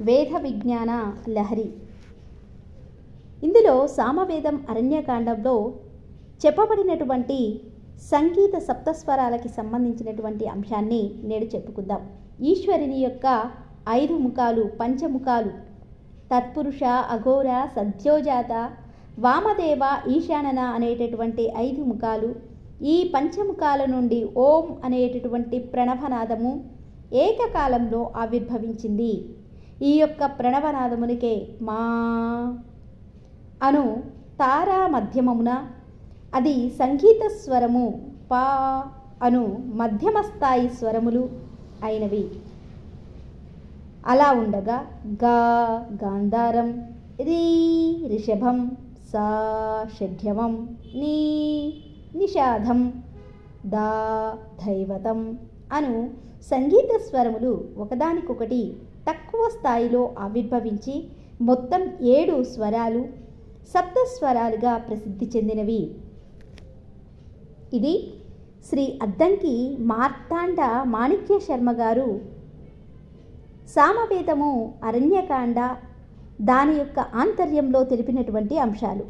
వేద విజ్ఞాన లహరి. ఇందులో సామవేదం అరణ్యకాండంలో చెప్పబడినటువంటి సంగీత సప్తస్వరాలకి సంబంధించినటువంటి అంశాన్ని నేడు చెప్పుకుందాం. ఈశ్వరుని యొక్క ఐదు ముఖాలు పంచముఖాలు తత్పురుష అఘోర సద్యోజాత వామదేవ ఈశానన అనేటటువంటి ఐదు ముఖాలు ఈ పంచముఖాల నుండి ఓం అనేటటువంటి ప్రణవనాదము ఏకకాలంలో ఆవిర్భవించింది. ఈ యొక్క ప్రణవనాదమునికే మా అను తారా మధ్యమమున అది సంగీత స్వరము పా అను మధ్యమ స్థాయి స్వరములు అయినవి. అలా ఉండగా గా గాంధారం రీ రిషభం సా షడ్యమం నీ నిషాధం దా దైవతం అను సంగీత స్వరములు ఒకదానికొకటి తక్కువ స్థాయిలో ఆవిర్భవించి మొత్తం ఏడు స్వరాలు సప్తస్వరాలుగా ప్రసిద్ధి చెందినవి. ఇది శ్రీ అద్దంకి మార్తాండ మాణిక్య శర్మ గారు సామవేదము అరణ్యకాండ దాని యొక్క ఆంతర్యంలో తెలిపినటువంటి అంశాలు.